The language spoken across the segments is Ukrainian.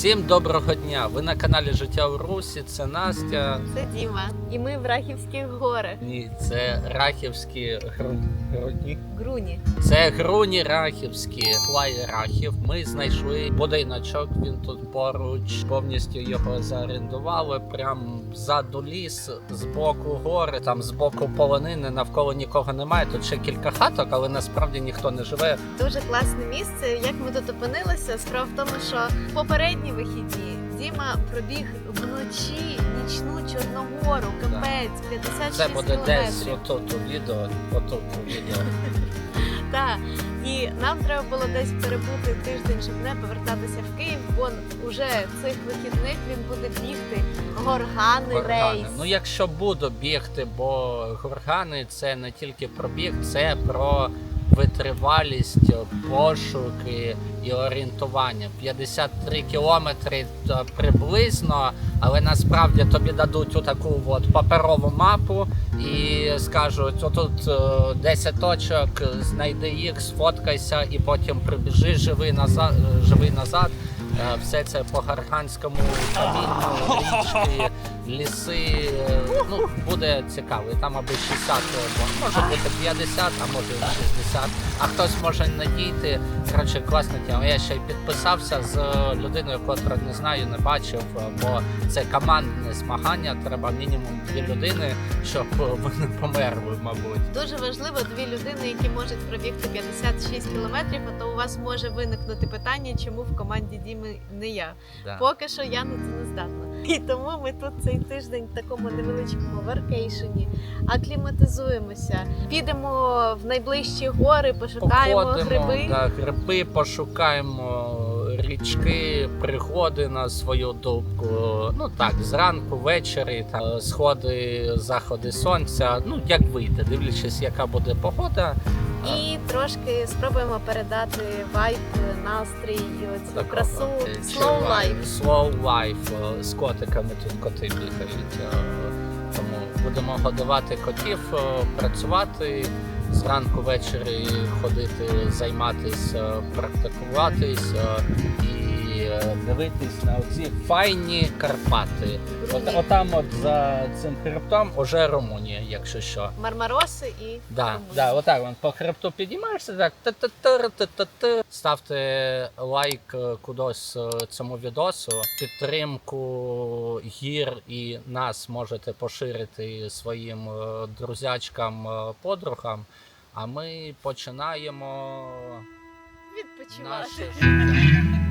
Всім доброго дня! Ви на каналі Життя у Русі. Це Настя. Це Діма. І ми в Рахівських горах. Ні, це Рахівські гру- грудні. Груні. Це груні Рахівські плай Рахів. Ми знайшли будиночок. Він тут поруч. Повністю його заарендували. Прям ззаду ліс, з боку гори, там з боку полонини. Навколо нікого немає. Тут ще кілька хаток, але насправді ніхто не живе. Дуже класне місце. Як ми тут опинилися? Справа в тому, що в попередні вихідні Діма пробіг вночі нічну Чорногору. Капець, 56 Це буде десь кілометрів. отут у відео. Отут у відео. Так. І нам треба було десь перебути тиждень, щоб не повертатися в Київ, бо уже цих вихідних він буде бігти горгани Горгани. рейс. Ну, якщо буду бігти, бо горгани це не тільки про біг, це про витривалість, пошуки і орієнтування. 53 кілометри то приблизно, але насправді тобі дадуть отаку от паперову мапу і скажуть: отут е, 10 точок, знайди їх, сфоткайся і потім прибіжи, живий назад, живий назад. Е, Все це по гарганському камінню, річки, ліси. е, Ну, буде цікаво. І Там аби 60, бо може бути 50, а може 60. А хтось може не дійти. Коротше, класна тема. Я ще й підписався з людиною, котру не знаю, не бачив, е, бо це командне змагання. Треба мінімум дві людини, щоб е, не померли, мабуть. Дуже важливо дві людини, які можуть пробігти 56 кілометрів, а то у вас може виникнути питання, чому в команді Діми не я. Да. Поки що я на це не здатна. І тому ми тут цей тиждень в такому невеличкому варкейшені, акліматизуємося, підемо в найближчі гори, пошукаємо гриби. Да, гриби, пошукаємо річки, пригоди на свою думку. Ну так, зранку, ввечері, там, сходи, заходи сонця. Ну як вийде, дивлячись, яка буде погода. І трошки спробуємо передати вайб, настрій цю красу slow life. Slow life. е, З котиками тут коти бігають. е, Тому будемо годувати котів, е, працювати. Зранку ввечері ходити, займатися, практикуватись і дивитись на оці файні Карпати. От, отам, от за цим хребтом, уже Румунія, якщо що. Мармароси і Да, Румунія. да, отак вон по хребту підіймаєшся, так та-та-та-та-та-та. Ставте лайк е, кудись е, цьому відосу. Підтримку гір і нас можете поширити своїм е, друзячкам, е, подругам. А ми починаємо відпочивати. наше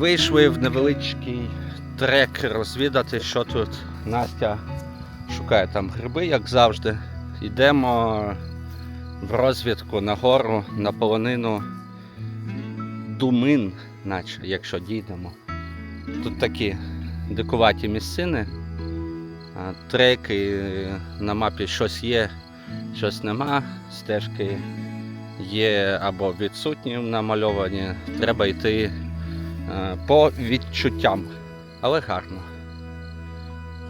Вийшли в невеличкий трек розвідати, що тут Настя шукає там гриби, як завжди. Йдемо в розвідку на гору, на полонину Думин, наче, якщо дійдемо. Тут такі дикуваті місцини, треки на мапі щось є, щось нема, стежки є або відсутні намальовані. Треба йти е, по відчуттям, але гарно.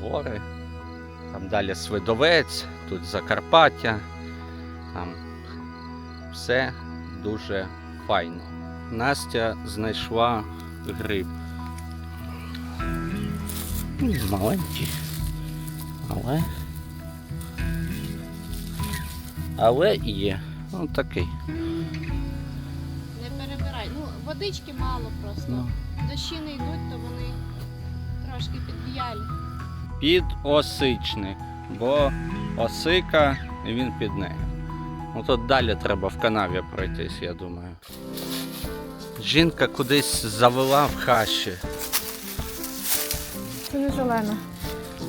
Гори, там далі Свидовець, тут Закарпаття. Там все дуже файно. Настя знайшла гриб. Маленький. Але. Але є. Ну такий. Водички мало просто. Ну. Дощі не йдуть, то вони трошки підв'ялі. Підосичник, бо осика і він під нею. Ну тут далі треба в канаві пройтись, я думаю. Жінка кудись завела в хащі. Це не зелена,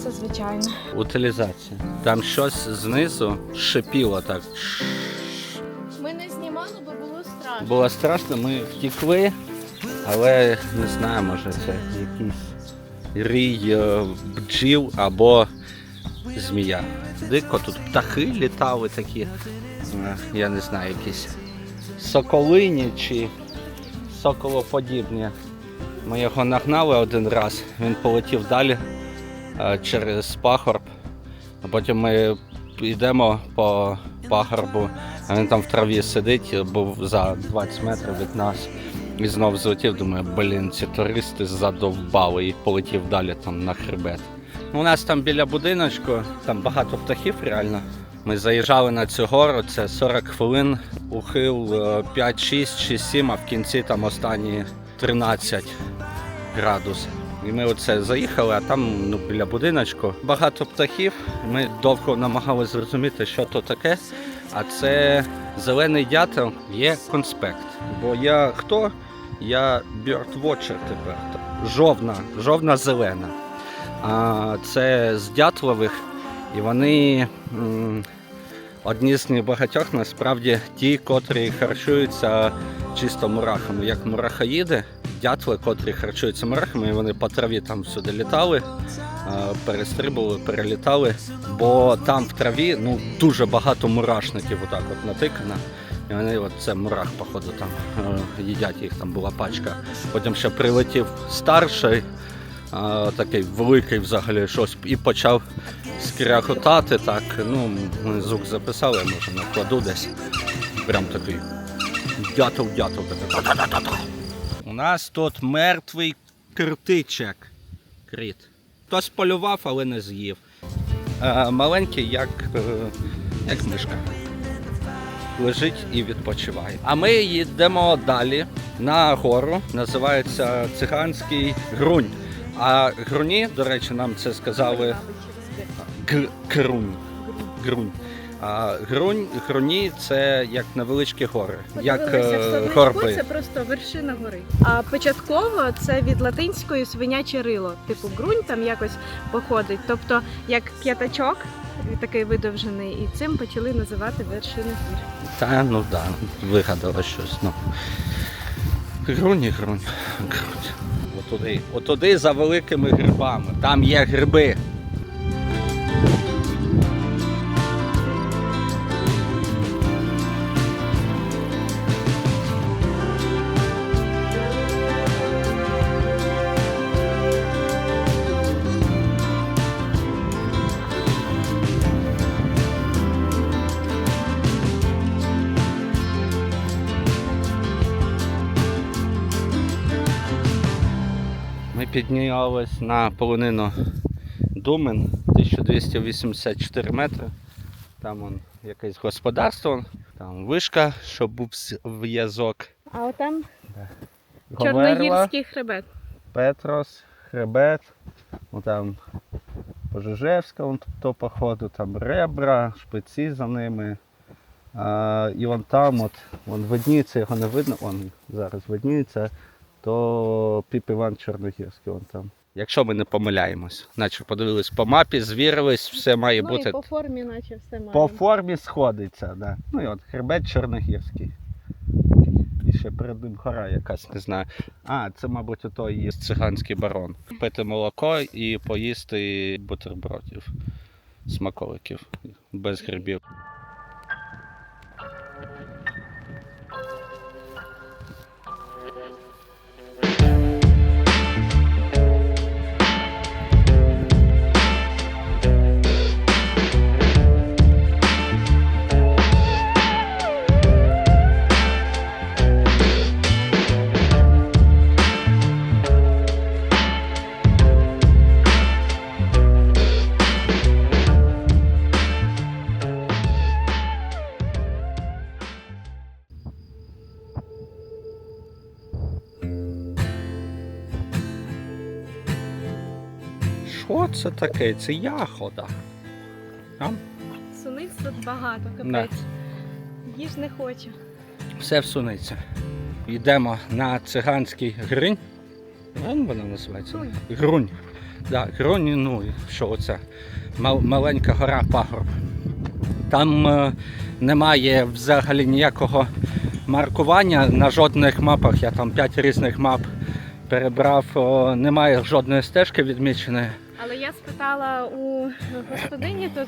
це звичайно. Утилізація. Там щось знизу шипіло так. Було страшно. Ми втікли, але не знаю, може це якийсь рій е, бджіл або змія. Дико тут птахи літали такі. е, Я не знаю, якісь соколині чи соколоподібні. Ми його нагнали один раз, він полетів далі е, через пагорб. А потім ми йдемо по пагорбу, а він там в траві сидить, був за 20 метрів від нас. І знов злетів, думаю, блін, ці туристи задовбали і полетів далі там на хребет. Ну, У нас там біля будиночку, там багато птахів реально. Ми заїжджали на цю гору, це 40 хвилин, ухил е, 5, 6 чи 7, а в кінці там останні 13 градус. І ми оце заїхали, а там ну, біля будиночку багато птахів. Ми довго намагалися зрозуміти, що то таке. А це зелений дятел є конспект. Бо я хто? Я birdwatcher тепер. Жовна, жовна зелена. А це з дятлових, і вони одні з небагатьох насправді ті, котрі харчуються чисто мурахами, як мурахоїди, дятли, котрі харчуються мурахами, і вони по траві там всюди літали, перестрибували, перелітали, бо там в траві ну, дуже багато мурашників отак от натикано. І вони от це мурах, походу, там е, їдять їх, там була пачка. Потім ще прилетів старший, а, такий великий взагалі щось, і почав скрякотати так. Ну, ми звук записали, я може накладу десь. Прям такий дятел, дятел. У нас тут мертвий критичек. Кріт. Хтось полював, але не з'їв. Маленький, як, е, як мишка. Лежить і відпочиває. А ми їдемо далі на гору. Називається циганський грунь. А груні, до речі, нам це сказали Г- Крунь. Грунь. А грунь, груні це як невеличкі гори, як е, горби. Це просто вершина гори. А початково це від латинської свиняче рило. Типу грунь там якось походить. Тобто як п'ятачок, такий видовжений, і цим почали називати вершину гір. Та ну да, вигадала щось. Ну. Грунь і грунь. грунь. Отуди. Отуди за великими грибами. Там є гриби. Піднялись на полонину Думен 1284 метри. Там он якесь господарство, там вишка, щоб був зв'язок. А отам Чорногірський хребет. Петрос, Хребет, там Пожежевська, вон то походу, там ребра, шпиці за ними. А, і вон там, от, вон видніється, його не видно, вон зараз видніється, то Піп Іван Чорногірський, вон там. Якщо ми не помиляємось, наче подивились по мапі, звірились, все має ну бути і по формі, наче все має. по формі сходиться. Да. Ну і от хребет Чорногірський. І ще перед ним гора якась, не знаю. А, це, мабуть, отой є циганський барон. Пити молоко і поїсти бутербродів, смаколиків без грибів. Це таке? Це ягода. Суниць тут багато, Да. капець. Їж не хочу. Все всунеться. Йдемо на циганський гринь. Гринь вона називається? Грунь. Грунь. Да, грунь, ну, що оце? Мал- маленька гора пагорб. Там е, немає взагалі ніякого маркування на жодних мапах. Я там 5 різних мап перебрав. О, немає жодної стежки відміченої. Я спитала у господині тут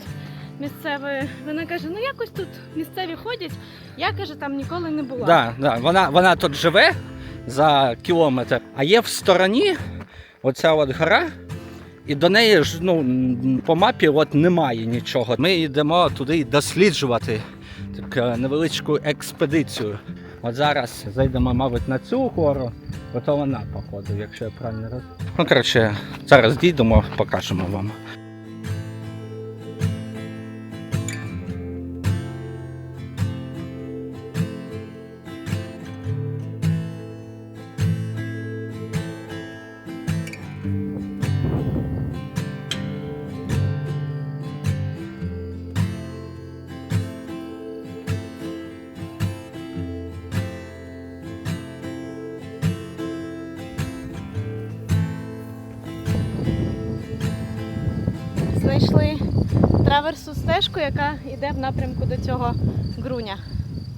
місцевої, вона каже, ну якось тут місцеві ходять. Я каже, там ніколи не була. Да, да. Вона, вона тут живе за кілометр, а є в стороні оця от гора, і до неї ж ну, по мапі от немає нічого. Ми йдемо туди досліджувати таку невеличку експедицію. От зараз зайдемо, мабуть, на цю гору, ото вона, походу, якщо я правильно розумію. Ну, коротше, зараз дійдемо, покажемо вам. В до цього груня.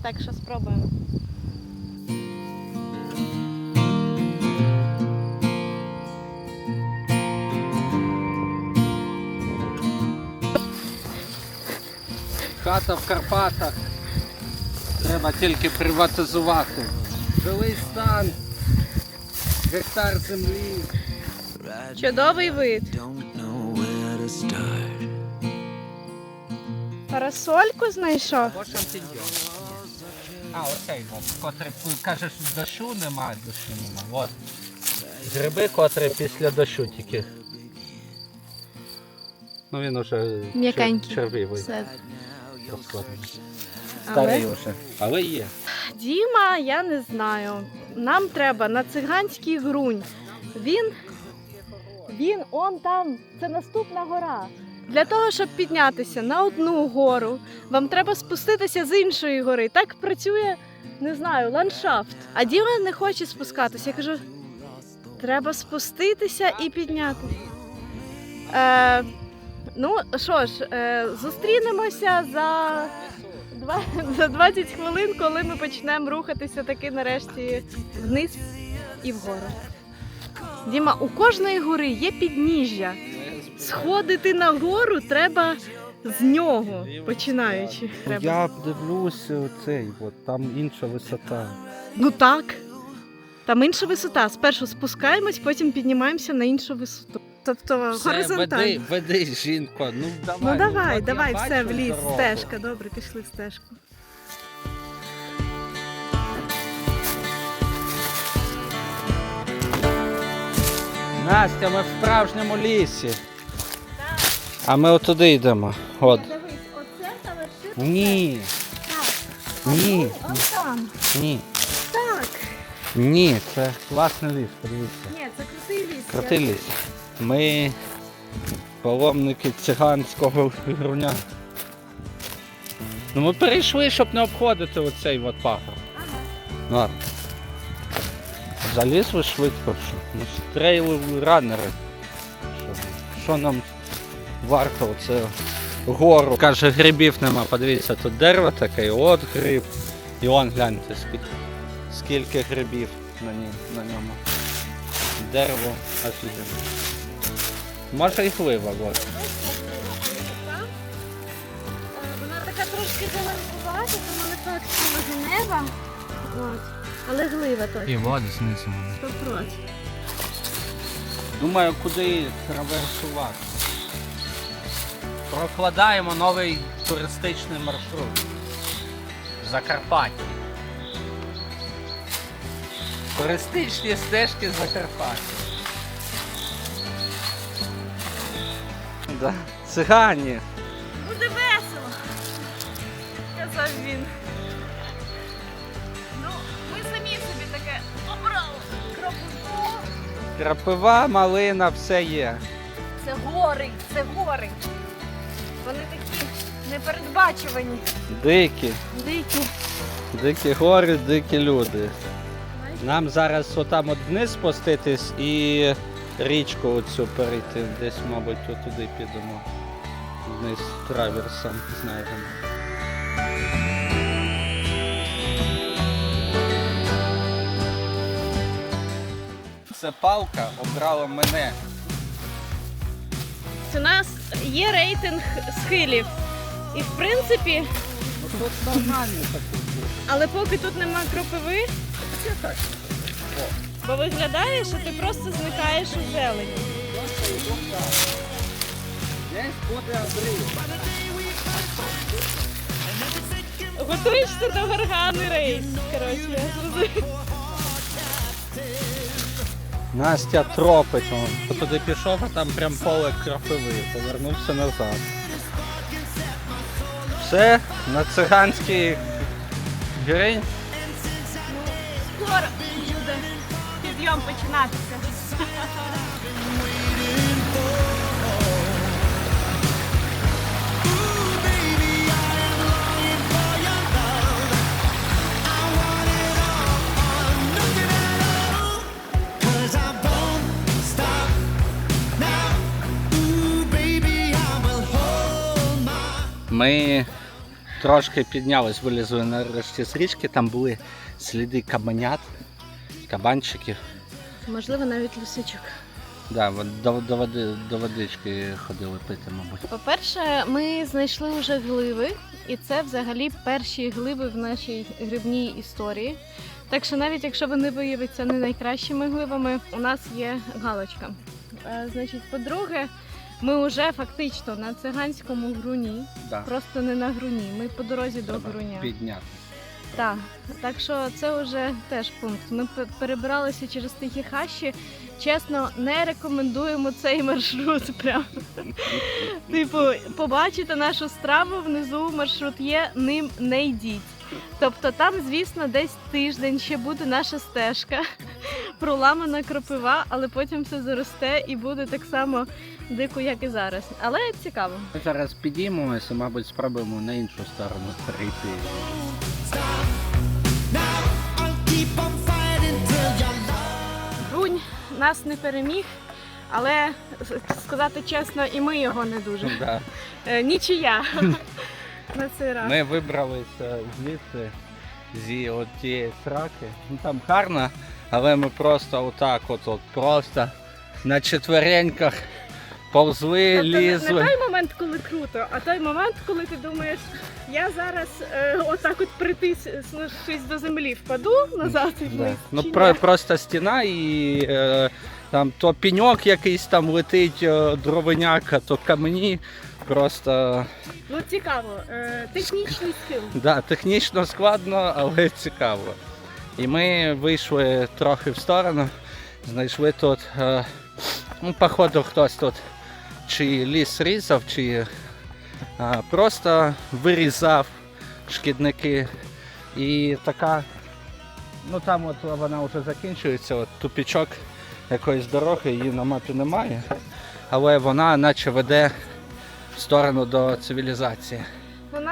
Так що спробуємо. Хата в Карпатах. Треба тільки приватизувати. Жилий стан, гектар землі. Чудовий вид. Парасольку знайшов. А, оцей, от, котрий кажеш, дощу немає, дощу немає. От. Гриби, котрі після дощу тільки. Ну він уже М'якенький. чер- червивий. Все. розкладений. Але Старий. Але є. Діма, я не знаю. Нам треба на циганський грунь. Він, він он там, це наступна гора. Для того, щоб піднятися на одну гору, вам треба спуститися з іншої гори. Так працює, не знаю, ландшафт. А Діма не хоче спускатися. Я кажу, треба спуститися і піднятися. Е, ну що ж, е, зустрінемося за за 20 хвилин, коли ми почнемо рухатися таки нарешті вниз і вгору. Діма, у кожної гори є підніжжя. Сходити на гору треба з нього, починаючи. Треба. Я дивлюсь цей, от, там інша висота. Ну так. Там інша висота. Спершу спускаємось, потім піднімаємося на іншу висоту. Тобто Все, горизонтально. веди, веди, жінко. Ну давай. Ну давай, я давай, все, в ліс, дорогу. стежка. Добре, пішли в стежку. Настя, ми в справжньому лісі. А ми отуди йдемо. От. Дивись, оце та вершина. Ні. Ні. Он там. Ні. Так. Ні, це класний ліс, подивіться. Ні, це крутий ліс. Крутий ліс. Ми паломники циганського груня. Ну ми перейшли, щоб не обходити оцей от пагорб. Ну, ладно. Залізли швидко. Що? Ми ж ранери. Що, що нам варто оце гору? Каже, грибів нема. Подивіться, тут дерево таке, і от гриб. І он гляньте, скільки, скільки грибів на, ній, на ньому. Дерево офігенно. Може і глива, от. Вона така трошки зеленкувата, тому не так що Женева. От. Але глива точно. І води знизу. 100%. Думаю, куди траверсувати. Прокладаємо новий туристичний маршрут. в Закарпатті. Туристичні стежки Закарпаття. Да. Цигані. Буде весело. Казав він. Ну, ми самі собі таке обрали. Кропоту. Крапива, малина, все є. Це гори, це гори. Вони такі непередбачувані, Дикі, дикі. дикі гори, дикі люди. Нам зараз отам от вниз спуститись і річку оцю перейти. Десь, мабуть, туди підемо. Вниз траверсом знайдемо. Це палка обрала мене. У нас є рейтинг схилів. І в принципі, але поки тут нема кропиви, бо виглядає, що ти просто зникаєш у зелені. Готуєшся до горгани рейс. Коротше, я зрозуміла. Настя тропить. Он. Туди пішов, а там прям поле крапиви. Повернувся назад. Все, на циганській гірі. Скоро буде підйом починатися. Ми трошки піднялись, вилізли нарешті з річки, там були сліди кабанят, кабанчиків. Можливо, навіть лисичок. Да, от до, до, води, до водички ходили пити, мабуть. По-перше, ми знайшли вже гливи, і це взагалі перші гливи в нашій грибній історії. Так що навіть якщо вони виявляться не найкращими гливами, у нас є галочка. Е, Значить, по-друге, ми вже фактично на циганському груні, Да. просто не на груні. Ми по дорозі до Треба груня. підняти. Так, так що це вже теж пункт. Ми пе- перебиралися через тихі хащі. Чесно, не рекомендуємо цей маршрут. Прям. Типу, побачите нашу страву внизу, маршрут є, ним не йдіть. Тобто там, звісно, десь тиждень ще буде наша стежка, проламана кропива, але потім все заросте і буде так само дико, як і зараз. Але цікаво. Ми зараз підіймемося, мабуть, спробуємо на іншу сторону перейти. Love. Брунь нас не переміг, але сказати чесно, і ми його не дуже. Да. Е, Нічия на цей раз. Ми вибралися звідси зі от тієї сраки. Ну там гарно, але ми просто отак, от, от просто на четвереньках повзли, Тобто не- не той момент, коли круто, а той момент, коли ти думаєш, я зараз е, отак от притиснувшись до землі, впаду назад і Да. Ну про, просто стіна і е, там то пеньок якийсь там летить, е, дровиняка, то камені. Просто Ну цікаво. Е, технічний скил. да, технічно складно, але цікаво. І ми вийшли трохи в сторону, знайшли тут, е, ну, походу, хтось тут чи ліс різав, чи е, просто вирізав шкідники. І така, ну там от вона вже закінчується, от тупічок якоїсь дороги, її на мапі немає, але вона наче веде в сторону до цивілізації.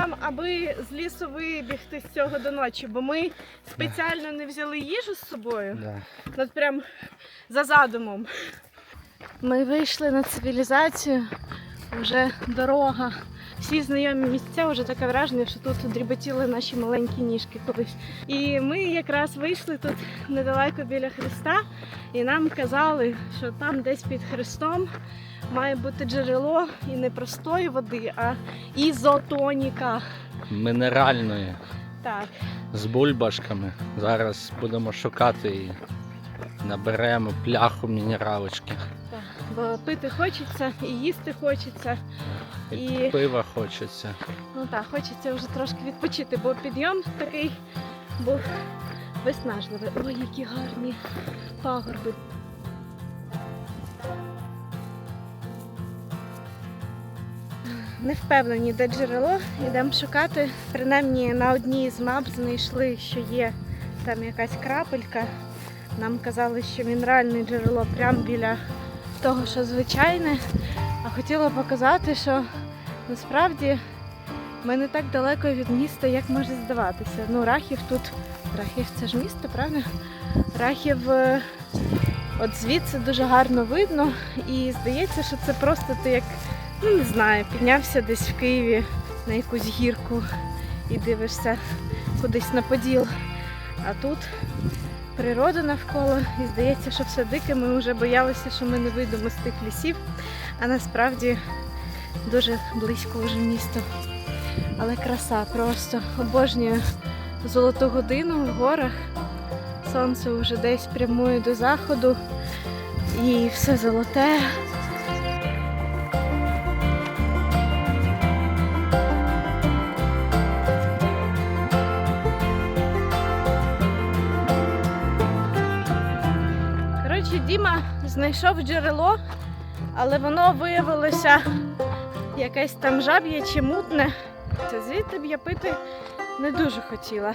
Нам, аби з лісу вибігти з цього до ночі, бо ми спеціально не взяли їжу з собою. Да. От прям за задумом. Ми вийшли на цивілізацію, вже дорога. Всі знайомі місця, вже таке враження, що тут дріботіли наші маленькі ніжки колись. І ми якраз вийшли тут недалеко біля Христа, і нам казали, що там десь під Христом має бути джерело і не простої води, а ізотоніка. Мінеральної. Так, з бульбашками. Зараз будемо шукати і наберемо пляху мінералочки. так. Бо пити хочеться і їсти хочеться. І І- пива хочеться. Ну так, хочеться вже трошки відпочити, бо підйом такий був виснажливий. Ой, які гарні пагорби. Не впевнені, де джерело, йдемо шукати. Принаймні на одній з мап знайшли, що є там якась крапелька. Нам казали, що мінеральне джерело прямо біля того, що звичайне. А хотіла показати, що насправді ми не так далеко від міста, як може здаватися. Ну, Рахів тут. Рахів це ж місто, правда? Рахів е, от звідси дуже гарно видно. І здається, що це просто ти як, ну не знаю, піднявся десь в Києві на якусь гірку і дивишся кудись на поділ. А тут природа навколо, і здається, що все дике. Ми вже боялися, що ми не вийдемо з тих лісів, а насправді дуже близько вже місто. Але краса просто обожнюю золоту годину в горах. Сонце вже десь прямує до заходу і все золоте. Коротше, Діма знайшов джерело, але воно виявилося якесь там жаб'є чи мутне. Звідти б я пити не дуже хотіла.